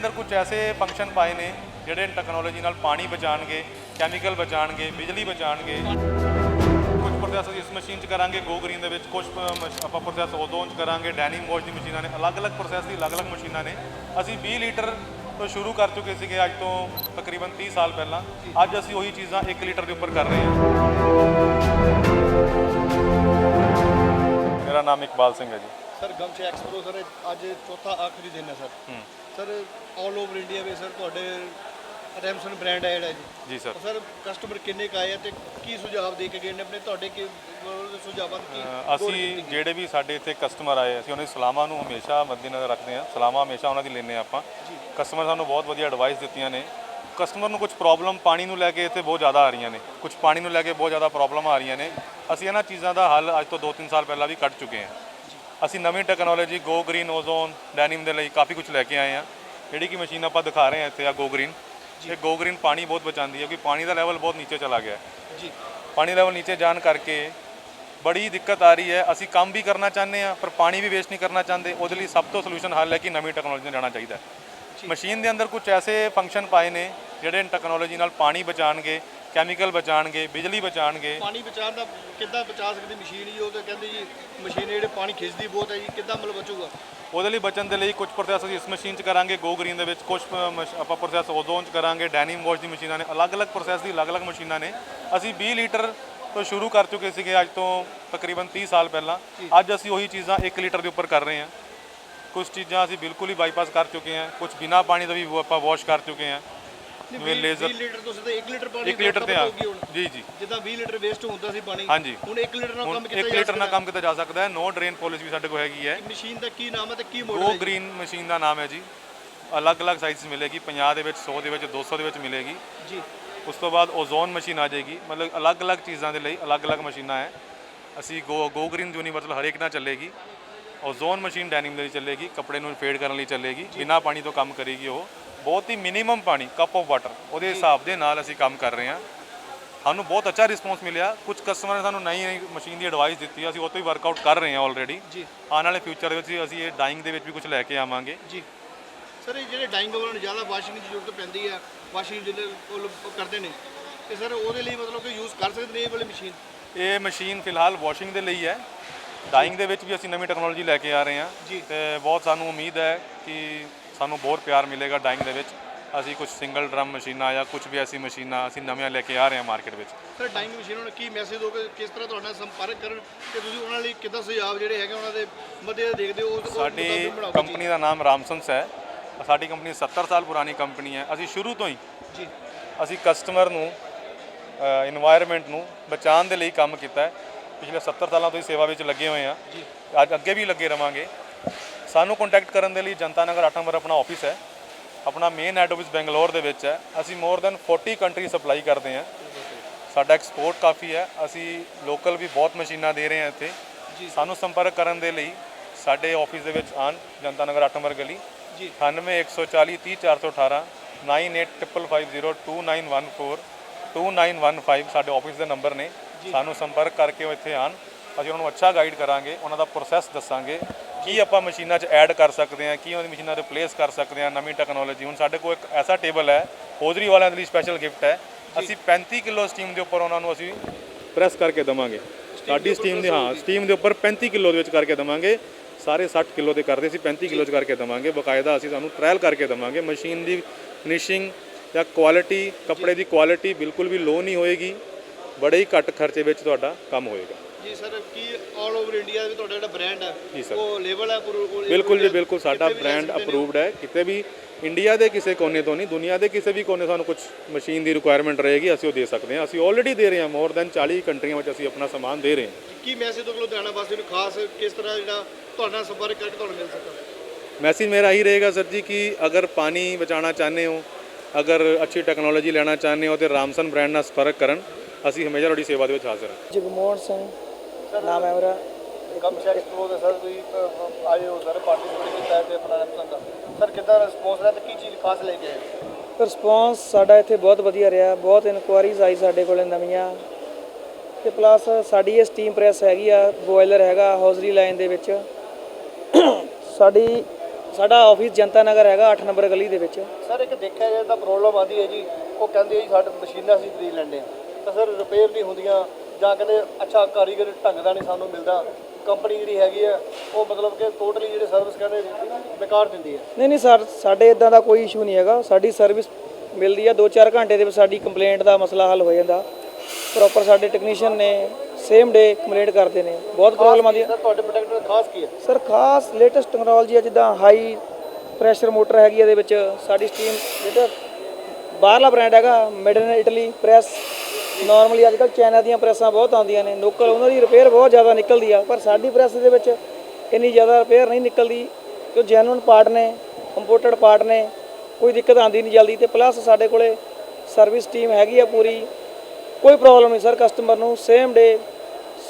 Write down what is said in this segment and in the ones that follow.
ਅੰਦਰ ਕੁਝ ਐਸੇ ਫੰਕਸ਼ਨ ਪਾਏ ਨੇ ਜਿਹੜੇ ਟੈਕਨੋਲੋਜੀ ਨਾਲ ਪਾਣੀ ਬਚਾਣਗੇ ਕੈਮੀਕਲ ਬਚਾਣਗੇ ਬਿਜਲੀ ਬਚਾਣਗੇ ਕੁਝ ਪ੍ਰੋਸੈਸ ਇਸ ਮਸ਼ੀਨ 'ਚ ਕਰਾਂਗੇ ਗੋ ਗ੍ਰੀਨ ਦੇ ਵਿੱਚ ਕੁਝ ਆਪਾਂ ਪ੍ਰੋਸੈਸ ਉਦੋਂ 'ਚ ਕਰਾਂਗੇ ਡੈਨਿੰਗ ਵਾਸ਼ ਦੀ ਮਸ਼ੀਨਾਂ ਨੇ, ਅਲੱਗ-ਅਲੱਗ ਪ੍ਰੋਸੈਸ ਦੀ ਅਲੱਗ-ਅਲੱਗ ਮਸ਼ੀਨਾਂ ਨੇ। ਅਸੀਂ 20 ਲੀਟਰ ਤੋਂ ਸ਼ੁਰੂ ਕਰ ਚੁੱਕੇ ਸੀਗੇ ਅੱਜ ਤੋਂ ਤਕਰੀਬਨ 30 ਸਾਲ ਪਹਿਲਾਂ। ਅੱਜ ਅਸੀਂ ਉਹੀ ਚੀਜ਼ਾਂ 1 ਲੀਟਰ ਦੇ ਉੱਪਰ ਕਰ ਰਹੇ ਹਾਂ। ਮੇਰਾ ਨਾਮ ਇਕਬਾਲ ਸਿੰਘ ਹੈ ਜੀ। ਸਰ ਗਮਸ਼ੇ ਐਕਸਪੋ ਸਰ ਅੱਜ ਚੌਥਾ ਆਖਰੀ ਦਿਨ ਹੈ sir. Sir all over India ਵਿੱਚ ਸਰ ਤੁਹਾਡੇ ਰੈਮਸਨ ਬ੍ਰਾਂਡ ਹੈ ਜਿਹੜਾ ਜੀ ਜੀ ਸਰ। ਸਰ ਕਸਟਮਰ ਕਿੰਨੇ ਕੁ ਆਏ ਆ ਤੇ ਕੀ ਸੁਝਾਅ ਦੇ ਕੇ ਗਏ ਨੇ? ਆਪਣੇ ਤੁਹਾਡੇ ਕੀ ਸੁਝਾਵਾਂ ਕੀ ਅਸੀਂ ਜਿਹੜੇ ਵੀ ਸਾਡੇ ਇੱਥੇ ਕਸਟਮਰ ਆਏ ਅਸੀਂ ਉਹਨਾਂ ਦੀ ਸਲਾਹਾਂ ਨੂੰ ਹਮੇਸ਼ਾ ਮੱਦੇਨਜ਼ਰ ਰੱਖਦੇ ਹਾਂ। ਸਲਾਹਾਂ ਹਮੇਸ਼ਾ ਉਹਨਾਂ ਦੀ ਲੈਂਦੇ ਹਾਂ ਆਪਾਂ। ਕਸਟਮਰ ਸਾਨੂੰ ਬਹੁਤ ਵਧੀਆ ਐਡਵਾਈਸ ਦਿੱਤੀਆਂ ਨੇ। ਕਸਟਮਰ ਨੂੰ ਕੁਝ ਪ੍ਰੋਬਲਮ ਪਾਣੀ ਨੂੰ ਲੈ ਕੇ ਇੱਥੇ ਬਹੁਤ ਜ਼ਿਆਦਾ ਆ ਰਹੀਆਂ ਨੇ। ਕੁਝ ਪਾਣੀ ਨੂੰ ਲੈ ਕੇ ਬਹੁਤ ਜ਼ਿਆਦਾ ਪ੍ਰੋਬਲਮ ਆ ਰਹੀਆਂ ਨੇ। ਅਸੀਂ ਇਹਨਾਂ ਚੀਜ਼ਾਂ ਦਾ ਹੱਲ ਅੱਜ ਤੋਂ 2-3 ਸਾਲ ਪਹਿਲਾਂ ਵੀ ਕੱਢ ਚੁੱਕੇ ਹਾਂ। ਅਸੀਂ ਨਵੀਂ technology go green ozone denim ਦੇ ਲਈ ਕਾਫੀ ਕੁਝ ਲੈ ਕੇ ਆਏ ਹਾਂ। ਜਿਹੜੀ ਕਿ ਮਸ਼ੀਨ ਆਪਾਂ ਦਿਖਾ ਰਹੇ ਹਾਂ ਇੱਥੇ ਆ ਗੋ ਗ੍ਰੀਨ ਇਹ ਗੋ ਗ੍ਰੀਨ ਪਾਣੀ ਬਹੁਤ ਬਚਾਉਂਦੀ ਹੈ ਕਿਉਂਕਿ ਪਾਣੀ ਦਾ ਲੈਵਲ ਬਹੁਤ ਨੀਚੇ ਚਲਾ ਗਿਆ ਹੈ। ਜੀ। ਪਾਣੀ ਲੈਵਲ ਨੀਚੇ ਜਾਣ ਕਰਕੇ ਬੜੀ ਦਿੱਕਤ ਆ ਰਹੀ ਹੈ। ਅਸੀਂ ਕੰਮ ਵੀ ਕਰਨਾ ਚਾਹੁੰਦੇ ਆ ਪਰ ਪਾਣੀ ਵੀ ਵੇਸਟ ਨਹੀਂ ਕਰਨਾ ਚਾਹੁੰਦੇ। ਉਹਦੇ ਲਈ ਸਭ ਤੋਂ ਸੋਲੂਸ਼ਨ ਹੱਲ ਹੈ ਕਿ ਨਵੀਂ ਟੈਕਨੋਲੋਜੀ ਨਾਲ ਜਾਣਾ ਚਾਹੀਦਾ ਹੈ। ਮਸ਼ੀਨ ਦੇ ਅੰਦਰ ਕੁਝ ਐਸੇ ਫੰਕਸ਼ਨ ਪਾਏ ਨੇ ਜਿਹੜੇ ਟੈਕਨੋਲੋਜੀ ਨਾਲ ਪਾਣੀ ਬਚਾਣਗੇ ਕੈਮੀਕਲ ਬਚਾਣਗੇ ਬਿਜਲੀ ਬਚਾਣਗੇ। ਪਾਣੀ ਬਚਾਉਣ ਦਾ ਕਿੱਦਾਂ ਬਚਾ ਸਕਦੀ ਮਸ਼ੀਨ ਜੀ? ਉਹ ਤਾਂ ਕਹਿੰਦੇ ਜੀ ਮਸ਼ੀਨ ਜਿਹੜੇ ਪਾਣੀ ਖਿੱਚਦੀ ਬਹੁਤ ਹੈ ਜੀ ਕਿੱਦਾਂ ਮਤਲਬ ਬਚੂਗਾ? ਉਹਦੇ ਲਈ ਬਚਣ ਦੇ ਲਈ ਕੁਝ ਪ੍ਰੋਸੈਸ ਅਸੀਂ ਇਸ ਮਸ਼ੀਨ 'ਚ ਕਰਾਂਗੇ ਗੋ ਗ੍ਰੀਨ ਦੇ ਵਿੱਚ ਕੁਝ ਮਸ਼- ਆਪਾਂ ਪ੍ਰੋਸੈਸ ਓਜ਼ੋਨ 'ਚ ਕਰਾਂਗੇ ਡੈਨਿਮ ਵਾਸ਼ ਦੀ ਮਸ਼ੀਨਾਂ ਨੇ ਅਲੱਗ-ਅਲੱਗ ਪ੍ਰੋਸੈਸ ਦੀ ਅਲੱਗ-ਅਲੱਗ ਮਸ਼ੀਨਾਂ ਨੇ। ਅਸੀਂ 20 ਲੀਟਰ ਤੋਂ ਸ਼ੁਰੂ ਕਰ ਚੁੱਕੇ ਸੀਗੇ ਅੱਜ ਤੋਂ ਤਕਰੀਬਨ 30 ਸਾਲ ਪਹਿਲਾਂ। ਅੱਜ ਅਸੀਂ ਉਹੀ ਚੀਜ਼ਾਂ 1 ਲੀਟਰ ਦੇ ਉੱਪਰ ਕਰ ਰਹੇ ਹਾਂ। ਕੁਝ ਚੀਜ਼ਾਂ ਅਸੀਂ ਬਿਲਕੁਲ ਹੀ ਬਾਈਪਾਸ ਕਰ ਚੁੱਕੇ ਹਾਂ। ਕੁਝ ਬਿਨਾ ਪਾਣੀ ਦਾ ਵੀ ਆਪਾਂ ਵਾਸ਼ ਕਰ ਚੁੱਕੇ ਹਾਂ। ਜਿਵੇਂ ਲੇਜ਼ਰ 20 ਲੀਟਰ ਤੋਂ ਸਿੱਧਾ 1 ਲੀਟਰ ਪਾਣੀ 1 ਲੀਟਰ ਤੇ ਆ। ਜੀ ਜੀ। ਜਿੱਦਾਂ 20 ਲੀਟਰ ਵੇਸਟ ਹੁੰਦਾ ਸੀ ਪਾਣੀ ਹਾਂਜੀ। ਹੁਣ 1 ਲੀਟਰ ਨਾਲ ਕੰਮ ਕੀਤਾ 1 ਜਾ ਲੀਟਰ ਨਾਲ ਕੰਮ ਕੀਤਾ ਜਾ ਸਕਦਾ ਹੈ। ਨੋ ਡਰੇਨ ਪਾਲਿਸੀ ਵੀ ਸਾਡੇ ਕੋਲ ਹੈਗੀ ਹੈ। ਮਸ਼ੀਨ ਦਾ ਕੀ ਨਾਮ ਹੈ ਤੇ ਕੀ ਮਾਡਲ ਗੋ ਹੈ ਜੀ? ਗ੍ਰੀਨ ਮਸ਼ੀਨ ਦਾ ਨਾਮ ਹੈ ਜੀ। ਅਲੱਗ-ਅਲੱਗ ਸਾਈਜ਼ ਮਿਲੇਗੀ। 50 ਦੇ ਵਿੱਚ 100 ਦੇ ਵਿੱਚ 200 ਦੇ ਵਿੱਚ ਮਿਲੇਗੀ। ਜੀ। ਉਸ ਤੋਂ ਬਾਅਦ ਓਜ਼ੋਨ ਮਸ਼ੀਨ ਆ ਜਾਏਗੀ। ਮਤਲਬ ਅਲੱਗ-ਅਲੱਗ ਚੀਜ਼ਾਂ ਦੇ ਲਈ ਅਲੱਗ-ਅਲੱਗ ਮਸ਼ੀਨਾਂ ਹੈ। ਅਸੀਂ ਗੋ ਗੋ ਗ੍ਰੀਨ ਯੂਨੀਵਰਸਲ ਹਰੇਕ ਨਾਲ ਚੱਲੇਗੀ। ਓਜ਼ੋਨ ਮਸ਼ੀਨ ਡੈਨਿਮ ਦੇ ਲਈ ਚੱਲੇਗੀ। ਕੱਪੜੇ ਨੂੰ ਫੇਡ ਕਰਨ ਲਈ ਚੱਲੇਗੀ। ਬਿਨਾਂ ਪਾਣੀ ਤੋਂ ਕੰਮ ਕਰੇਗੀ ਉਹ। ਬਹੁਤ ਹੀ ਮਿਨੀਮਮ ਪਾਣੀ ਕੱਪ ਆਫ ਵਾਟਰ ਉਹਦੇ ਹਿਸਾਬ ਦੇ ਨਾਲ ਅਸੀਂ ਕੰਮ ਕਰ ਰਹੇ ਹਾਂ। ਸਾਨੂੰ ਬਹੁਤ ਅੱਛਾ ਰਿਸਪੌਂਸ ਮਿਲਿਆ। ਕੁਝ ਕਸਟਮਰ ਨੇ ਸਾਨੂੰ ਨਈ ਮਸ਼ੀਨ ਦੀ ਐਡਵਾਈਸ ਦਿੱਤੀ ਅਸੀਂ ਉਹ ਤੋਂ ਹੀ ਵਰਕਆਊਟ ਕਰ ਰਹੇ ਹਾਂ ਆਲਰੇਡੀ ਜੀ। ਆਉਣ ਵਾਲੇ ਫਿਊਚਰ ਦੇ ਵਿੱਚ ਅਸੀਂ ਇਹ ਡਾਈਂਗ ਦੇ ਵਿੱਚ ਵੀ ਕੁਝ ਲੈ ਕੇ ਆਵਾਂਗੇ। ਜੀ। ਸਰ ਇਹ ਜਿਹੜੇ ਡਾਈਂਗ ਵਾਲਿਆਂ ਨੂੰ ਜ਼ਿਆਦਾ ਵਾਸ਼ਿੰਗ ਦੀ ਜ਼ਰੂਰਤ ਪੈਂਦੀ ਹੈ ਵਾਸ਼ਿੰਗ ਜਿਹੜੇ ਉਹ ਕਰਦੇ ਨੇ ਤੇ ਸਰ ਉਹਦੇ ਲਈ ਮਤਲਬ ਕਿ ਯੂਜ਼ ਕਰ ਸਕਦੇ ਨੇ ਇਹ ਵਾਲੀ ਮਸ਼ੀਨ ਇਹ ਮਸ਼ੀਨ ਫਿਲਹਾਲ ਵਾਸ਼ਿੰਗ ਦੇ ਲਈ ਹੈ। ਡਾਈਂਗ ਦੇ ਵਿੱਚ ਵੀ ਅਸੀਂ ਨਵੀਂ ਟੈਕਨੋਲੋਜੀ ਲੈ ਕੇ ਆ ਰਹੇ ਹਾਂ। ਤੇ ਬਹੁਤ ਸਾਨੂੰ ਉਮੀਦ ਹੈ ਕਿ ਸਾਨੂੰ ਬਹੁਤ ਪਿਆਰ ਮਿਲੇਗਾ ਡਾਈਂਗ ਦੇ ਵਿੱਚ। ਅਸੀਂ ਕੁਝ ਸਿੰਗਲ ਡਰਮ ਮਸ਼ੀਨਾਂ ਜਾਂ ਕੁਝ ਵੀ ਐਸੀ ਮਸ਼ੀਨਾਂ ਅਸੀਂ ਨਵੀਆਂ ਲੈ ਕੇ ਆ ਰਹੇ ਹਾਂ ਮਾਰਕੀਟ ਵਿੱਚ। ਸਰ ਡਾਈਂਗ ਮਸ਼ੀਨਾਂ ਨੂੰ ਕੀ ਮੈਸੇਜ ਦੋਗੇ ਕਿਸ ਤਰ੍ਹਾਂ ਤੁਹਾਡਾ ਸੰਪਰਕ ਕਰਨ ਤੇ ਤੁਸੀਂ ਉਹਨਾਂ ਲਈ ਕਿੱਦਾਂ ਸੁਝਾਅ ਜਿਹੜੇ ਹੈਗੇ ਉਹਨਾਂ ਦੇ ਮੱਦੇ ਦੇਖਦੇ ਹੋ? ਸਾਡੀ। ਕੰਪਨੀ ਦਾ ਨਾਮ ਰਾਮਸਨਸ ਹੈ। ਸਾਡੀ ਕੰਪਨੀ 70 ਸਾਲ ਪੁਰਾਣੀ ਕੰਪਨੀ ਹੈ। ਅਸੀਂ ਸ਼ੁਰੂ ਤੋਂ ਹੀ ਜੀ। ਅਸੀਂ ਕਸਟਮਰ ਨੂੰ ਇਨਵਾਇਰਨਮੈਂਟ ਨੂੰ ਬਚਾਉਣ ਦੇ ਲਈ ਕੰਮ ਕੀਤਾ ਹੈ। ਪਿਛਲੇ 70 ਸਾਲਾਂ ਤੋਂ ਹੀ ਸੇਵਾ ਵਿੱਚ ਲੱਗੇ ਹੋਏ ਹਾਂ। ਜੀ। ਅੱਜ ਅੱਗੇ ਵੀ ਲੱਗੇ ਰਵਾਂਗੇ। ਸਾਨੂੰ ਕੰਟੈਕਟ ਕਰਨ ਦੇ ਲਈ ਜਨਤਾ ਨਗਰ 8 ਨੰਬਰ ਆਪਣਾ ਆਫਿਸ ਹੈ ਆਪਣਾ ਮੇਨ ਹੈਡ ਆਫਿਸ ਬੈਂਗਲੌਰ ਦੇ ਵਿੱਚ ਹੈ ਅਸੀਂ ਮੋਰ ਦੈਨ 40 ਕੰਟਰੀ ਸਪਲਾਈ ਕਰਦੇ ਹਾਂ ਸਾਡਾ ਐਕਸਪੋਰਟ ਕਾਫੀ ਹੈ ਅਸੀਂ ਲੋਕਲ ਵੀ ਬਹੁਤ ਮਸ਼ੀਨਾਂ ਦੇ ਰਹੇ ਹਾਂ ਇੱਥੇ ਸਾਨੂੰ ਸੰਪਰਕ ਕਰਨ ਦੇ ਲਈ ਸਾਡੇ ਆਫਿਸ ਦੇ ਵਿੱਚ ਆਣ ਜਨਤਾ ਨਗਰ 8 ਨੰਬਰ ਗਲੀ ਜੀ 98 140 30418 9855029914 2915 ਸਾਡੇ ਆਫਿਸ ਦੇ ਨੰਬਰ ਨੇ ਸਾਨੂੰ ਸੰਪਰਕ ਕਰਕੇ ਉਹ ਇੱਥੇ ਆਣ ਅਸੀਂ ਉਹਨਾਂ ਨੂੰ ਅੱਛਾ ਗਾਈਡ ਕਰਾਂਗੇ ਉਹਨਾਂ ਦਾ ਪ੍ਰੋਸੈਸ ਦੱਸਾਂਗੇ ਕੀ ਆਪਾਂ ਮਸ਼ੀਨਾਂ 'ਚ ਐਡ ਕਰ ਸਕਦੇ ਹਾਂ ਕੀ ਉਹਦੀ ਮਸ਼ੀਨਾਂ ਰਿਪਲੇਸ ਕਰ ਸਕਦੇ ਹਾਂ ਨਵੀਂ ਟੈਕਨੋਲੋਜੀ ਹੁਣ ਸਾਡੇ ਕੋਲ ਇੱਕ ਐਸਾ ਟੇਬਲ ਹੈ ਹੋਜ਼ਰੀ ਵਾਲਿਆਂ ਦੇ ਲਈ ਸਪੈਸ਼ਲ ਗਿਫਟ ਹੈ। ਅਸੀਂ 35 ਕਿਲੋ ਸਟੀਮ ਦੇ ਉੱਪਰ ਉਹਨਾਂ ਨੂੰ ਅਸੀਂ ਪ੍ਰੈਸ ਕਰਕੇ ਦਵਾਂਗੇ। ਸਾਡੀ ਸਟੀਮ ਦੇ ਹਾਂ ਸਟੀਮ ਦੇ ਉੱਪਰ 35 ਕਿਲੋ ਦੇ ਵਿੱਚ ਕਰਕੇ ਦਵਾਂਗੇ। ਸਾਰੇ 60 ਕਿਲੋ ਦੇ ਕਰਦੇ ਸੀ 35 ਕਿਲੋ ਚ ਕਰਕੇ ਦਵਾਂਗੇ। ਬਕਾਇਦਾ ਅਸੀਂ ਤੁਹਾਨੂੰ ਟ੍ਰਾਇਲ ਕਰਕੇ ਦਵਾਂਗੇ। ਮਸ਼ੀਨ ਦੀ ਫਿਨਿਸ਼ਿੰਗ ਜਾਂ ਕੁਆਲਿਟੀ ਕੱਪੜੇ ਦੀ ਕੁਆਲਿਟੀ ਬਿਲਕੁਲ ਵੀ ਲੋ ਨਹੀਂ ਹੋਏਗੀ। ਬੜੇ ਹੀ ਘੱਟ ਖਰਚੇ ਵਿੱਚ ਤੁਹਾਡਾ ਕੰਮ ਹੋਏਗਾ। ਜੀ ਸਰ ਕੀ ਆਲ ਓਵਰ ਇੰਡੀਆ ਵੀ ਤੁਹਾਡਾ ਜਿਹੜਾ ਬ੍ਰਾਂਡ ਹੈ ਉਹ ਲੇਬਲ ਹੈ ਪੂਰੇ ਬਿਲਕੁਲ ਜੀ ਬਿਲਕੁਲ ਸਾਡਾ ਬ੍ਰਾਂਡ ਅਪਰੂਵਡ ਹੈ। ਕਿਤੇ ਵੀ ਇੰਡੀਆ ਦੇ ਕਿਸੇ ਕੋਨੇ ਤੋਂ ਨਹੀਂ ਦੁਨੀਆ ਦੇ ਕਿਸੇ ਵੀ ਕੋਨੇ ਸਾਨੂੰ ਕੁਝ ਮਸ਼ੀਨ ਦੀ ਰਿਕੁਆਇਰਮੈਂਟ ਰਹੇਗੀ ਅਸੀਂ ਉਹ ਦੇ ਸਕਦੇ ਹਾਂ। ਅਸੀਂ ਆਲਰੇਡੀ ਦੇ ਰਹੇ ਹਾਂ ਮੋਰ ਦੈਨ 40 ਕੰਟਰੀਆਂ ਵਿੱਚ ਅਸੀਂ ਆਪਣਾ ਸਮਾਨ ਦੇ ਰਹੇ ਹਾਂ। ਕੀ ਮੈਸੇਜ ਤੋਂ ਲੁਧਿਆਣਾ ਵਾਸੀ ਨੂੰ ਖਾਸ ਕਿਸ ਤਰ੍ਹਾਂ ਜਿਹੜਾ ਤੁਹਾਡੇ ਸੰਪਰਕ ਕਰਕੇ ਤੁਹਾਨੂੰ ਮਿਲ ਸਕਦਾ? ਮੈਸੇਜ ਮੇਰਾ ਇਹੀ ਰਹੇਗਾ ਸਰ ਜੀ ਕਿ ਅਗਰ ਪਾਣੀ ਬਚਾਉਣਾ ਚਾਹੁੰਦੇ ਹੋ ਅਗਰ ਅੱਛੀ ਟੈਕਨੋਲੋਜੀ ਲੈਣਾ ਚਾਹੁੰਦੇ ਹੋ ਤੇ ਰਾਮਸਨ ਬ੍ਰਾਂਡ ਨਾਲ ਸੰਪਰਕ ਕਰਨ ਅਸੀਂ ਹਮੇਸ਼ਾ ਤੁਹਾਡੀ ਸੇਵਾ ਦੇ ਵਿੱਚ ਹਾਜ਼ਰ ਹਾਂ। ਜਗਮੋਹਨ ਸਿੰਘ ਨਾਮ ਹੈ ਮੇਰਾ। ਕੰਮ ਸ਼ੈਕ ਐਕਸਪੋ ਦਾ ਸਰ ਤੁਸੀਂ ਆਏ ਹੋ ਸਰ ਪਾਰਟਿਸਿਪੇਟ ਕੀਤਾ ਤੇ ਆਪਣਾ ਰੈਪਸਨ ਦਾ। ਸਰ ਕਿੱਦਾਂ ਰਿਸਪੌਂਸ ਰਿਹਾ ਤੇ ਕੀ ਚੀਜ਼ ਖਾਸ ਲੈ ਕੇ ਆਏ? ਰਿਸਪੌਂਸ ਸਾਡਾ ਇੱਥੇ ਬਹੁਤ ਵਧੀਆ ਰਿਹਾ। ਬਹੁਤ ਇਨਕੁਆਇਰੀਜ਼ ਆਈ ਸਾਡੇ ਕੋਲੇ ਨਵੀਆਂ। ਤੇ ਪਲੱਸ ਸਾਡੀ ਇਹ ਸਟੀਮ ਪ੍ਰੈਸ ਹੈਗੀ ਆ ਬੋਇਲਰ ਹੈਗਾ ਹੌਜ਼ਰੀ ਲਾਈਨ ਦੇ ਵਿੱਚ। ਸਾਡੀ ਸਾਡਾ ਆਫਿਸ ਜਨਤਾ ਨਗਰ ਹੈਗਾ 8 ਨੰਬਰ ਗਲੀ ਦੇ ਵਿੱਚ। ਸਰ ਇੱਕ ਦੇਖਿਆ ਜਾਏ ਤਾਂ ਪ੍ਰੋਬਲਮ ਆਉਂਦੀ ਹੈ ਜੀ। ਉਹ ਕਹਿੰਦੇ ਆ ਜੀ ਸਾਡੇ ਮਸ਼ੀਨਾਂ ਅਸੀਂ ਖਰੀਦ ਲੈਂਦੇ ਆ ਤਾਂ ਸਰ ਰਿਪੇਅਰ ਨਹੀਂ ਹੁੰਦੀਆਂ। ਜਾਂ ਕਹਿੰਦੇ ਅੱਛਾ ਕਾਰੀਗਰ ਢੰਗ ਦਾ ਨਹੀਂ ਸਾਨੂੰ ਮਿਲਦਾ ਕੰਪਨੀ ਜਿਹੜੀ ਹੈਗੀ ਆ ਉਹ ਮਤਲਬ ਕਿ ਟੋਟਲੀ ਜਿਹੜੇ ਸਰਵਿਸ ਕਹਿੰਦੇ ਬੇਕਾਰ ਦਿੰਦੀ ਹੈ। ਨਹੀਂ ਨਹੀਂ ਸਰ ਸਾਡੇ ਇਦਾਂ ਦਾ ਕੋਈ ਇਸ਼ੂ ਨਹੀਂ ਹੈਗਾ। ਸਾਡੀ ਸਰਵਿਸ ਮਿਲਦੀ ਆ 2-4 ਘੰਟੇ ਦੇ ਵਿੱਚ ਸਾਡੀ ਕੰਪਲੇਂਟ ਦਾ ਮਸਲਾ ਹੱਲ ਹੋ ਜਾਂਦਾ। ਪ੍ਰੋਪਰ ਸਾਡੇ ਟੈਕਨੀਸ਼ੀਅਨ ਨੇ ਸੇਮ ਡੇ ਕੰਪਲੇਂਟ ਕਰਦੇ ਨੇ। ਬਹੁਤ ਪ੍ਰੋਬਲਮ ਆਉਂਦੀ ਹੈ ਸਰ? ਤੁਹਾਡੇ ਪ੍ਰੋਡਕਟ ਦਾ ਖਾਸ ਕੀ ਹੈ? ਸਰ ਖਾਸ ਲੇਟੈਸਟ ਟੈਕਨੋਲੋਜੀ ਆ ਜਿੱਦਾਂ ਹਾਈ ਪ੍ਰੈਸ਼ਰ ਮੋਟਰ ਹੈਗੀ ਇਹਦੇ ਵਿੱਚ ਸਾਡੀ ਸਟੀਮ ਜਿਹੜਾ ਬਾਹਰਲਾ ਬ੍ਰਾਂਡ ਹੈਗਾ made in Italy press normally ਅੱਜਕੱਲ ਚਾਈਨਾ ਦੀਆਂ ਪ੍ਰੈਸਾਂ ਬਹੁਤ ਆਉਂਦੀਆਂ ਨੇ। ਲੋਕਲ ਉਹਨਾਂ ਦੀ ਰਿਪੇਅਰ ਬਹੁਤ ਜ਼ਿਆਦਾ ਨਿਕਲਦੀ ਆ। ਪਰ ਸਾਡੀ ਪ੍ਰੈਸ ਦੇ ਵਿੱਚ ਇੰਨੀ ਜ਼ਿਆਦਾ ਰਿਪੇਅਰ ਨਹੀਂ ਨਿਕਲਦੀ। ਕਿ ਜੈਨੂਨ ਪਾਰਟ ਨੇ ਇੰਪੋਰਟਡ ਪਾਰਟ ਨੇ, ਕੋਈ ਦਿੱਕਤ ਆਉਂਦੀ ਨਹੀਂ ਜਲਦੀ। ਤੇ ਪਲੱਸ ਸਾਡੇ ਕੋਲੇ ਸਰਵਿਸ ਟੀਮ ਹੈਗੀ ਆ ਪੂਰੀ। ਕੋਈ ਪ੍ਰੋਬਲਮ ਨਹੀਂ ਸਰ ਕਸਟਮਰ ਨੂੰ ਸੇਮ ਡੇ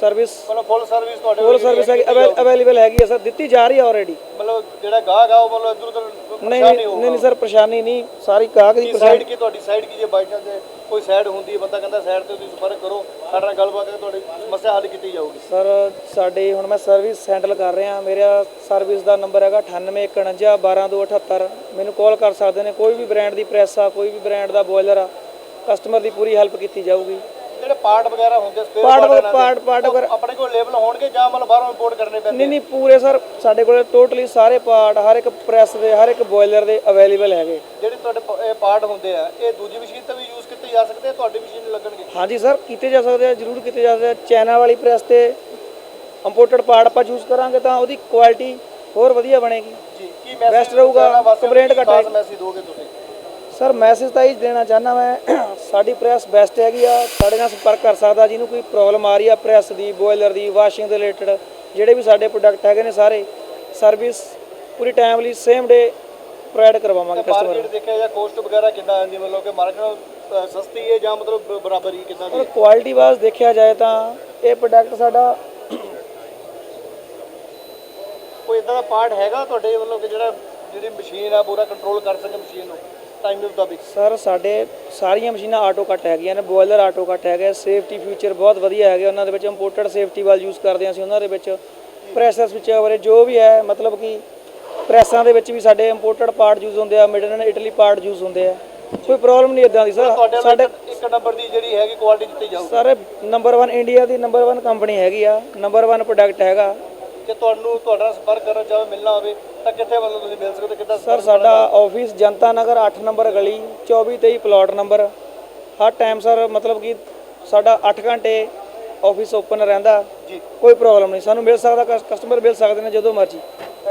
ਸਰਵਿਸ ਮਤਲਬ ਫੁੱਲ ਸਰਵਿਸ ਤੁਹਾਡੇ ਫੁੱਲ ਸਰਵਿਸ ਹੈਗੀ ਅਵੇਲੇਬਲ ਹੈਗੀ ਸਰ ਦਿੱਤੀ ਜਾ ਰਹੀ ਆ ਆਲਰੇਡੀ ਮਤਲਬ ਜਿਹੜਾ ਗਾਹਕ ਆ ਉਹ ਮਤਲਬ ਇਧਰ ਉਧਰ ਨਹੀਂ ਨਹੀਂ ਨਹੀਂ ਸਰ ਪਰੇਸ਼ਾਨੀ ਨਹੀਂ। ਸਾਰੀ ਕਾਗ ਦੀ ਸਾਈਡ ਕੀ ਤੁਹਾਡੀ ਸਾਈਡ ਕੀ ਜੇ ਬਾਈ ਚਾਂਸ ਕੋਈ ਸਾਈਡ ਹੁੰਦੀ ਹੈ ਬੰਦਾ ਕਹਿੰਦਾ ਸਾਈਡ ਤੇ ਤੁਸੀਂ ਸੰਪਰਕ ਕਰੋ ਸਾਡੇ ਨਾਲ ਗੱਲਬਾਤ ਕਰਕੇ ਤੁਹਾਡੀ ਸਮੱਸਿਆ ਹੱਲ ਕੀਤੀ ਜਾਊਗੀ। ਸਰ ਸਾਡੇ ਹੁਣ ਮੈਂ ਸਰਵਿਸ ਹੈਂਡਲ ਕਰ ਰਿਹਾ ਮੇਰਾ ਸਰਵਿਸ ਦਾ ਨੰਬਰ ਹੈਗਾ 9851 12278 ਮੈਨੂੰ ਕਾਲ ਕਰ ਸਕਦੇ ਨੇ ਕੋਈ ਵੀ ਬ੍ਰਾਂਡ ਦੀ ਪ੍ਰੈਸ ਆ ਕੋਈ ਵੀ ਬ੍ਰਾਂਡ ਦਾ ਬੋਇਲਰ ਆ ਕਸਟਮਰ ਦੀ ਪੂਰੀ ਹੈਲਪ ਕੀਤੀ ਜਾਊਗੀ। ਜਿਹੜੇ ਪਾਰਟ ਵਗੈਰਾ ਹੁੰਦੇ ਸਪੇਅਰ ਪਾਰਟ ਪਾਰਟ ਪਾਰਟ ਅਗਰ ਆਪਣੇ ਕੋਲ ਲੇਬਲ ਹੋਣਗੇ ਜਾਂ ਮਤਲਬ ਬਾਹਰੋਂ ਇੰਪੋਰਟ ਕਰਨੇ ਪੈਂਦੇ ਨਹੀਂ ਨਹੀਂ ਪੂਰੇ ਸਰ ਸਾਡੇ ਕੋਲੇ ਟੋਟਲੀ ਸਾਰੇ ਪਾਰਟ ਹਰ ਇੱਕ ਪ੍ਰੈਸ ਦੇ ਹਰ ਇੱਕ ਬੋਇਲਰ ਦੇ ਅਵੇਲੇਬਲ ਹੈਗੇ। ਜਿਹੜੇ ਤੁਹਾਡੇ ਪ- ਇਹ ਪਾਰਟ ਹੁੰਦੇ ਆ ਇਹ ਦੂਜੀ ਮਸ਼ੀਨ ਤੇ ਵੀ ਯੂਜ਼ ਕੀਤੇ ਜਾ ਸਕਦੇ ਆ ਤੁਹਾਡੀ ਮਸ਼ੀਨ ਨੂੰ ਲੱਗਣਗੇ? ਹਾਂਜੀ ਸਰ ਕੀਤੇ ਜਾ ਸਕਦੇ ਆ ਜਰੂਰ ਕੀਤੇ ਜਾ ਸਕਦੇ ਆ। ਚਾਈਨਾ ਵਾਲੀ ਪ੍ਰੈਸ ਤੇ ਇੰਪੋਰਟਡ ਪਾਰਟ ਆਪਾਂ ਚੂਜ਼ ਕਰਾਂਗੇ ਤਾਂ ਉਹਦੀ ਕੁਆਲਿਟੀ ਹੋਰ ਵਧੀਆ ਬਣੇਗੀ। ਜੀ ਕੀ ਮੈਸੇਜ ਰਹੂਗਾ, complaint ਘੱਟ ਆਏਗੀ। ਮੈਸੇਜ ਦੋਗੇ ਤੁਸੀਂ? ਸਰ ਮੈਸੇਜ ਤਾਂ ਇਹ ਦੇਣਾ ਚਾਹੁੰਦਾ ਮੈਂ ਸਾਡੀ ਪ੍ਰੈਸ ਬੈਸਟ ਹੈਗੀ ਆ ਸਾਡੇ ਨਾਲ ਸੰਪਰਕ ਕਰ ਸਕਦਾ ਜਿਹਨੂੰ ਕੋਈ ਪ੍ਰੋਬਲਮ ਆ ਰਹੀ ਆ ਪ੍ਰੈਸ ਦੀ ਬੋਇਲਰ ਦੀ ਵਾਸ਼ਿੰਗ ਦੇ ਰਿਲੇਟਡ ਜਿਹੜੇ ਵੀ ਸਾਡੇ ਪ੍ਰੋਡਕਟ ਹੈਗੇ ਨੇ ਸਾਰੇ ਸਰਵਿਸ ਪੂਰੀ ਟਾਈਮਲੀ ਸੇਮ ਡੇ ਪ੍ਰੋਵਾਈਡ ਕਰਵਾਵਾਂਗੇ ਕਸਟਮਰ ਮਾਰਕੀਟ ਦੇਖਿਆ ਜਾਂ ਕੋਸਟ ਵਗੈਰਾ ਕਿੰਨਾ ਆਉਂਦੀ? ਮਤਲਬ ਕਿ ਮਾਰਕੀਟ ਸਸਤੀ ਹੈ ਜਾਂ ਮਤਲਬ ਬਰਾਬਰ ਹੀ ਕਿੰਨਾ ਦੀ ਕੁਆਲਿਟੀ ਵਾਈਜ਼ ਦੇਖਿਆ ਜਾਏ ਤਾਂ ਇਹ ਪ੍ਰੋਡਕਟ ਸਾਡਾ ਕੋਈ ਇਦਾਂ ਦਾ ਪਾਰਟ ਹੈਗਾ ਤੁਹਾਡੇ ਮਤਲਬ ਕਿ ਜਿਹੜਾ ਜਿਹੜੀ ਮਸ਼ੀਨ ਆ ਪੂਰਾ ਕੰਟਰੋਲ ਕਰ ਸਕੇ ਮਸ਼ੀਨ ਨੂੰ? ਟਾਈਮ ਦੇ ਮੁਤਾਬਿਕ। ਸਰ ਸਾਡੇ ਸਾਰੀਆਂ ਮਸ਼ੀਨਾਂ ਆਟੋ ਕੱਟ ਹੈਗੀਆਂ ਨੇ ਬੋਇਲਰ ਆਟੋ ਕੱਟ ਹੈਗਾ ਸੇਫਟੀ ਫੀਚਰ ਬਹੁਤ ਵਧੀਆ ਹੈਗੇ ਉਹਨਾਂ ਦੇ ਵਿੱਚ ਇੰਪੋਰਟਡ ਸੇਫਟੀ ਵਾਲ ਯੂਜ਼ ਕਰਦੇ ਹਾਂ ਅਸੀਂ ਉਹਨਾਂ ਦੇ ਵਿੱਚ ਪ੍ਰੈਸ਼ਰ ਸਵਿਚ ਬਾਰੇ ਜੋ ਵੀ ਹੈ ਮਤਲਬ ਕਿ ਪ੍ਰੈਸਾਂ ਦੇ ਵਿੱਚ ਵੀ ਸਾਡੇ ਇੰਪੋਰਟਡ ਪਾਰਟ ਯੂਜ਼ ਹੁੰਦੇ ਆ made in Italy part use ਹੁੰਦੇ ਆ। ਕੋਈ ਪ੍ਰੋਬਲਮ ਨਹੀਂ ਇਦਾਂ ਦੀ ਸਰ ਸਾਡੇ ਇੱਕ ਨੰਬਰ ਦੀ ਜਿਹੜੀ ਹੈਗੀ ਕੁਆਲਿਟੀ ਦਿੱਤੀ ਜਾਊਗੀ ਸਰ ਨੰਬਰ 1 ਇੰਡੀਆ ਦੀ ਨੰਬਰ 1 ਕੰਪਨੀ ਹੈਗੀ ਆ ਨੰਬਰ 1 ਪ੍ਰੋਡਕਟ ਹੈਗਾ। ਜੇ ਤੁਹਾਨੂੰ ਤੁਹਾਡਾ ਸੰਪਰਕ ਕਰਨਾ ਚਾਹੋ ਮਿਲਣਾ ਹੋਵੇ ਤਾਂ ਕਿੱਥੇ ਵੱਲੋਂ ਤੁਸੀਂ ਮਿਲ ਸਕਦੇ ਹੋ? ਕਿੱਦਾਂ ਸਰ ਸਾਡਾ ਆਫਿਸ ਜਨਤਾ ਨਗਰ 8 ਨੰਬਰ ਗਲੀ 2423 ਪਲਾਟ ਨੰਬਰ। ਹਰ ਟਾਈਮ ਸਰ ਮਤਲਬ ਕਿ ਸਾਡਾ 8 ਘੰਟੇ ਆਫਿਸ ਓਪਨ ਰਹਿੰਦਾ। ਜੀ। ਕੋਈ ਪ੍ਰੋਬਲਮ ਨਹੀਂ। ਸਾਨੂੰ ਮਿਲ ਸਕਦਾ ਕਸਟਮਰ ਮਿਲ ਸਕਦੇ ਨੇ ਜਦੋਂ ਮਰਜ਼ੀ।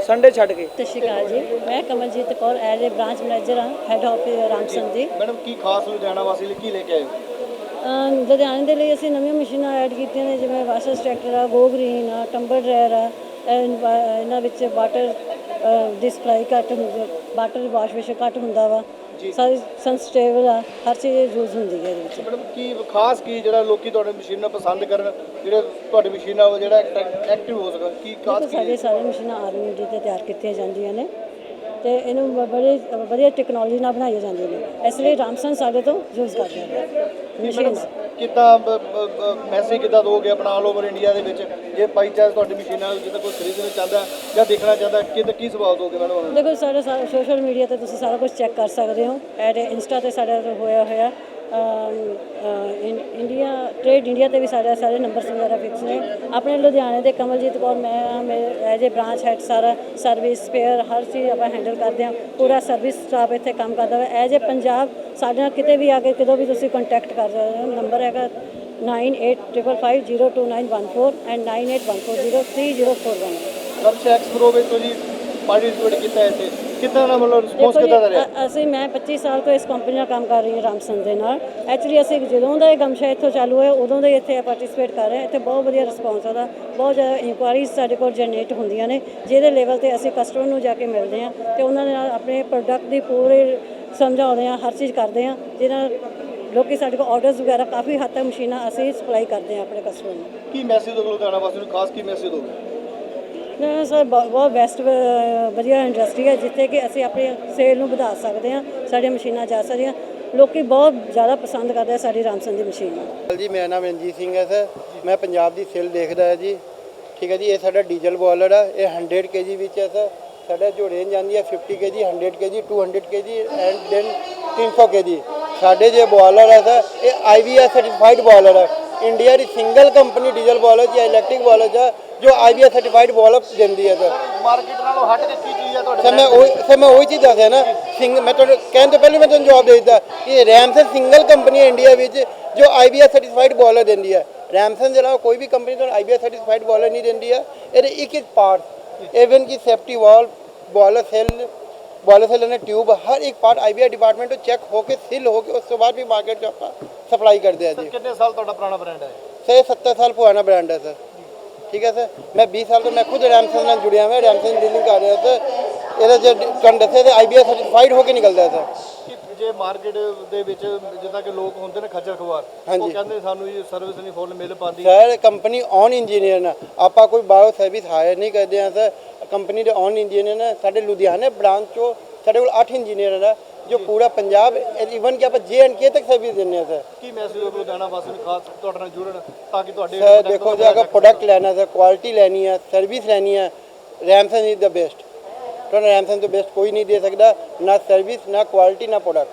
ਸੰਡੇ ਛੱਡ ਕੇ। ਸਤਿ ਸ਼੍ਰੀ ਅਕਾਲ ਜੀ। ਮੈਂ Kamaljeet Kaur as a branch manager ਹਾਂ head office Ramson ji. Madam ਕੀ ਖਾਸ ਲੁਧਿਆਣਾ ਵਾਸੀ ਲਈ ਕੀ ਲੈ ਕੇ ਆਏ ਹੋ? ਲੁਧਿਆਣੇ ਦੇ ਲਈ ਅਸੀਂ ਨਵੀਆਂ ਮਸ਼ੀਨਾਂ ਐਡ ਕੀਤੀਆਂ ਨੇ ਜਿਵੇਂ ਵਾਸ਼ਰ ਸਟ੍ਰੈਕਟਰ ਆ ਗੋ ਗ੍ਰੀਨ ਆ ਟੰਬਰ ਡਰਾਇਰ ਆ ਇਹਨਾਂ ਵਿੱਚ ਵਾਟਰ ਡਿਸਪਲਾਈ ਘੱਟ ਵਾਟਰ ਵਾਸ਼ ਵਿਸ਼ ਘੱਟ ਹੁੰਦਾ ਵਾ। ਸਾਰੀ ਸੰਸਟੇਬਲ ਆ ਹਰ ਚੀਜ਼ ਯੂਜ਼ ਹੁੰਦੀ ਹੈ ਇਹਦੇ ਵਿੱਚ। ਮੈਡਮ ਕੀ ਖਾਸ ਕੀ ਜਿਹੜਾ ਲੋਕੀ ਤੁਹਾਡੀ ਮਸ਼ੀਨ ਨੂੰ ਪਸੰਦ ਕਰਨ ਜਿਹੜੇ ਤੁਹਾਡੀ ਮਸ਼ੀਨ ਉਹ ਜਿਹੜਾ ਐਕਟਿਵ ਹੋ ਸਕਣ ਕੀ ਖਾਸ ਦੇਖੋ ਸਾਡੇ ਸਾਰੇ ਮਸ਼ੀਨਾਂ ਆਰਐਨਡੀ ਤੇ ਤਿਆਰ ਕੀਤੀਆਂ ਜਾਂਦੀਆਂ ਨੇ। ਤੇ ਇਹਨੂੰ ਬੜੇ ਵਧੀਆ ਟੈਕਨੋਲੋਜੀ ਨਾਲ ਬਣਾਈਆਂ ਜਾਂਦੀਆਂ ਨੇ। ਇਸ ਲਈ ਰਾਮਸਨ ਸਾਡੇ ਤੋਂ ਯੂਜ਼ ਕਰਦੇ ਨੇ। ਮਸ਼ੀਨਸ ਕਿੱਦਾਂ ਮੈਸੇਜ ਕਿੱਦਾਂ ਦੋਗੇ ਆਪਣਾ ਆਲ ਓਵਰ ਇੰਡੀਆ ਦੇ ਵਿੱਚ? ਜੇ ਬਾਈ ਚਾਂਸ ਤੁਹਾਡੀ ਮਸ਼ੀਨ ਨਾਲ ਜਿੱਦਾਂ ਕੋਈ ਖਰੀਦਣਾ ਚਾਹੁੰਦਾ ਜਾਂ ਦੇਖਣਾ ਚਾਹੁੰਦਾ ਕਿੱਦਾਂ ਕੀ ਸਵਾਲ ਦੋਗੇ ਮੈਡਮ ਦੇਖੋ ਸਾਡੇ ਸੋਸ਼ਲ ਮੀਡੀਆ ਤੇ ਤੁਸੀਂ ਸਾਰਾ ਕੁਝ ਚੈੱਕ ਕਰ ਸਕਦੇ ਹੋ। ਐਡ ਇੰਸਟਾ ਤੇ ਸਾਡਾ ਹੋਇਆ ਹੋਇਆ। ਇੰਡੀਆ ਟ੍ਰੇਡ ਇੰਡੀਆ ਤੇ ਵੀ ਸਾਡੇ ਸਾਰੇ ਨੰਬਰਸ ਵਗੈਰਾ ਫਿਕਸ ਨੇ। ਆਪਣੇ ਲੁਧਿਆਣੇ ਦੇ ਕਮਲਜੀਤ ਕੌਰ, ਮੈਂ ਮੇਰੇ ਐਜ ਏ ਬ੍ਰਾਂਚ ਹੈਡ ਸਾਰਾ ਸਰਵਿਸ ਸਪੇਅਰ ਹਰ ਚੀਜ਼ ਆਪਾਂ ਹੈਂਡਲ ਕਰਦੇ ਹਾਂ। ਪੂਰਾ ਸਰਵਿਸ ਸਟਾਫ ਇੱਥੇ ਕੰਮ ਕਰਦਾ ਹੈ ਐਜ ਏ ਪੰਜਾਬ, ਸਾਡੇ ਨਾਲ ਕਿਤੇ ਵੀ ਆ ਕੇ ਕਦੋਂ ਵੀ ਤੁਸੀਂ ਕੰਟੈਕਟ ਕਰ ਸਕਦੇ ਹੋ। ਨੰਬਰ ਹੈਗਾ 9855502914 ਐਂਡ 9814030411 ਸਭ ਐਕਸ ਪ੍ਰੋ ਵਿੱਚ ਤੁਸੀਂ ਪਾਰਟਿਸਿਪੇਟ ਕੀਤਾ ਇੱਥੇ? ਕਿੱਦਾਂ ਦਾ ਮਤਲਬ ਰਿਸਪੌਂਸ ਦੇਖੋ ਕਿੱਦਾਂ ਦਾ ਰਿਹਾ? ਅ- ਅਸੀਂ ਮੈਂ 25 ਸਾਲ ਤੋਂ ਇਸ ਕੰਪਨੀ ਨਾਲ ਕੰਮ ਕਰ ਰਹੀ ਹਾਂ ਰਾਮਸਨ ਦੇ ਨਾਲ। ਐਕਚੁਅਲੀ ਅਸੀਂ ਜਦੋਂ ਦਾ ਇਹ ਗਮਸ਼ਾ ਇੱਥੋਂ ਚਾਲੂ ਹੋਇਆ ਉਦੋਂ ਦੇ ਇੱਥੇ ਪਾਰਟਿਸਿਪੇਟ ਕਰ ਰਹੇ ਹਾਂ। ਇੱਥੇ ਬਹੁਤ ਵਧੀਆ ਰਿਸਪੌਂਸ ਉਹਦਾ। ਬਹੁਤ ਜ਼ਿਆਦਾ ਇਨਕੁਆਇਰੀਜ਼ ਸਾਡੇ ਕੋਲ ਜਨਰੇਟ ਹੁੰਦੀਆਂ ਨੇ ਜਿਹਦੇ ਲੈਵਲ ਤੇ ਅਸੀਂ ਕਸਟਮਰ ਨੂੰ ਜਾ ਕੇ ਮਿਲਦੇ ਹਾਂ ਤੇ ਉਹਨਾਂ ਦੇ ਨਾਲ ਆਪਣੇ ਪ੍ਰੋਡਕਟ ਦੀ ਪੂਰੇ ਸਮਝਾਉਂਦੇ ਹਾਂ ਹਰ ਚੀਜ਼ ਕਰਦੇ ਹਾਂ ਜਿਹਨਾਂ ਲੋਕੀ ਸਾਡੇ ਕੋਲ ਆਰਡਰਸ ਵਗੈਰਾ ਕਾਫੀ ਹੱਦ ਤੱਕ ਮਸ਼ੀਨਾਂ ਅਸੀਂ ਸਪਲਾਈ ਕਰਦੇ ਹਾਂ ਆਪਣੇ ਕਸਟਮਰ ਨੂੰ। ਕੀ ਮੈਸੇਜ ਦੋਗੇ ਲੁਧਿਆਣਾ ਵਾਸੀ ਨੂੰ? ਖਾਸ ਕੀ ਮੈਸੇਜ ਦੋਗੇ? ਨਾ ਸਰ, ਬਹੁਤ ਬਹੁਤ ਬੈਸਟ ਵਧੀਆ ਇੰਡਸਟਰੀ ਹੈ, ਜਿੱਥੇ ਕਿ ਅਸੀਂ ਆਪਣੀ ਸੇਲ ਨੂੰ ਵਧਾ ਸਕਦੇ ਹਾਂ, ਸਾਡੀਆਂ ਮਸ਼ੀਨਾਂ ਜਾ ਸਕਦੀਆਂ। ਲੋਕੀ ਬਹੁਤ ਜ਼ਿਆਦਾ ਪਸੰਦ ਕਰਦੇ ਆ ਸਾਡੀ ਰਾਮਸਨ ਦੀ ਮਸ਼ੀਨ ਜੀ, ਮੇਰਾ ਨਾਮ ਰਣਜੀਤ ਸਿੰਘ ਹੈ, ਸਰ। ਮੈਂ ਪੰਜਾਬ ਦੀ ਸੇਲ ਦੇਖਦਾ ਹੈ ਜੀ। ਠੀਕ ਹੈ ਜੀ, ਇਹ ਸਾਡਾ ਡੀਜ਼ਲ ਬੋਇਲਰ ਹੈ ਇਹ 100 ਕੇਜੀ ਵਿੱਚ ਹੈ, ਸਰ। ਸਾਡਾ ਜੋ ਰੇਂਜ ਆਉਂਦੀ ਹੈ 50 kg 100 kg 200 kg and then 300 kg ਸਾਡੇ ਜੇ ਬੋਇਲਰ ਹੈ ਸਰ, ਇਹ ਆਈਵੀਆਰ ਸਰਟੀਫਾਈਡ ਬੋਇਲਰ ਹੈ ਇੰਡੀਆ ਦੀ ਸਿੰਗਲ ਕੰਪਨੀ ਡੀਜ਼ਲ ਬੋਇਲਰ ਜਾਂ ਇਲੈਕਟ੍ਰਿਕ ਬੋਇਲਰ ਹੈ ਜੋ ਆਈਵੀਆਰ ਸਰਟੀਫਾਈਡ ਬੋਇਲਰ ਦਿੰਦੀ ਹੈ ਸਰ। ਮਾਰਕੀਟ ਨਾਲੋਂ ਹਟ ਕੇ ਕੀ ਚੀਜ਼ ਹੈ ਤੁਹਾਡੇ ਸਰ ਮੈਂ ਉਹ ਸਰ ਮੈਂ ਉਹੀ ਚੀਜ਼ ਦੱਸਿਆ ਨਾ ਸਿੰਗ ਮੈਂ ਤੁਹਾਨੂੰ ਕਹਿਣ ਤੋਂ ਪਹਿਲਾਂ ਮੈਂ ਤੁਹਾਨੂੰ ਜਵਾਬ ਦੇ ਦਿੱਤਾ ਕਿ ਰੈਮਸਨ ਸਿੰਗਲ ਕੰਪਨੀ ਹੈ ਇੰਡੀਆ ਵਿੱਚ ਜੋ ਆਈਬੀਐਸ ਸਰਟੀਫਾਈਡ ਬੋਇਲਰ ਦਿੰਦੀ ਹੈ। ਰੈਮਸਨ ਜਿਹੜਾ ਕੋਈ ਵੀ ਕੰਪਨੀ ਤੁਹਾਨੂੰ ਆਈਬੀਐਸ ਸਰਟੀਫਾਈਡ ਬੋਇਲਰ ਨਹੀਂ ਦਿੰਦੀ ਹੈ। ਇਹਦੇ ਇੱਕ ਇੱਕ ਪਾਰਟ ਇਵਨ ਕਿ safety valve boiler shell boiler shell ਨੇ ਟਿਊਬ ਹਰ ਇੱਕ ਪਾਰਟ ਆਈਬੀਆਈ ਡਿਪਾਰਟਮੈਂਟ ਤੋਂ ਚੈੱਕ ਹੋ ਕੇ ਸੀਲ ਹੋ ਕੇ ਉਸ ਤੋਂ ਬਾਅਦ ਵੀ ਮਾਰਕੀਟ 'ਚ ਆਪਾਂ ਸਪਲਾਈ ਕਰਦੇ ਆ ਜੀ। ਕਿੰਨੇ ਸਾਲ ਤੁਹਾਡਾ ਪੁਰਾਣਾ ਬ੍ਰਾਂਡ ਹੈ? ਸਰ ਇਹ 70 ਸਾਲ ਪੁਰਾਣਾ ਬ੍ਰਾਂਡ ਹੈ ਸਰ। ਠੀਕ ਹੈ ਸਰ? ਮੈਂ 20 ਸਾਲ ਤੋਂ ਮੈਂ ਖੁਦ ਰੈਮਸਨ ਨਾਲ ਜੁੜਿਆ ਹਾਂ ਰੈਮਸਨ ਡੀਲਿੰਗ ਕਰ ਰਿਹਾ ਸਰ। ਇਹਦੇ ਚ ਤੁਹਾਨੂੰ ਦੱਸਿਆ ਤੇ ਆਈਬੀਐਸ ਸਰਟੀਫਾਈਡ ਹੋ ਕੇ ਨਿਕਲਦਾ ਹੈ ਸਰ ਜੇ ਮਾਰਕੀਟ ਦੇ ਵਿੱਚ ਜਿੱਦਾਂ ਕਿ ਲੋਕ ਹੁੰਦੇ ਨੇ ਖੱਜਲ ਖਵਾਰ ਉਹ। ਕਹਿੰਦੇ ਸਾਨੂੰ ਇਹ ਸਰਵਿਸ ਨਹੀਂ ਫੁੱਲ ਮਿਲ ਪਾਉਂਦੀ। ਸਰ ਕੰਪਨੀ ਔਨ ਇੰਜੀਨੀਅਰ ਨਾ। ਆਪਾਂ ਕੋਈ ਬਾਇਓ ਸਰਵਿਸ ਹਾਇਰ ਨਹੀਂ ਕਰਦੇ ਹਾਂ ਸਰ। ਕੰਪਨੀ ਦੇ ਔਨ ਇੰਜੀਨੀਅਰ ਨੇ। ਸਾਡੇ ਲੁਧਿਆਣਾ ਬ੍ਰਾਂਚ ਚੋਂ ਸਾਡੇ ਕੋਲ 8 ਇੰਜੀਨੀਅਰ ਹੈ ਜੋ ਪੂਰਾ ਪੰਜਾਬ ਇਵਨ ਕਿ ਆਪਾਂ ਜੇ ਐਂਡ ਕੇ ਤੱਕ ਸਰਵਿਸ ਦਿੰਦੇ ਹਾਂ ਸਰ ਕੀ ਮੈਸੇਜ ਹੋ ਲੁਧਿਆਣਾ ਵਾਸੀ ਨੂੰ ਖਾਸ ਤੁਹਾਡੇ ਨਾਲ ਜੁੜਨ ਤਾਂ ਕਿ ਤੁਹਾਡੇ ਸਰ product ਦੇਖੋ ਜੇ ਅਗਰ ਪ੍ਰੋਡਕਟ ਲੈਣਾ ਹੈ ਕੁਆਲਿਟੀ ਲੈਣੀ ਹੈ ਸਰਵਿਸ ਲੈਣੀ ਹੈ ਰੈਮਸਨ ਇਜ਼ ਦਾ ਬੈਸਟ ਤੁਹਾਨੂੰ ਰੈਮਸਨ ਤੋਂ ਬੈਸਟ ਕੋਈ ਨਹੀਂ ਦੇ ਸਕਦਾ ਨਾ ਸਰਵਿਸ ਨਾ ਕੁਆਲਿਟੀ ਨਾ ਪ੍ਰੋਡਕਟ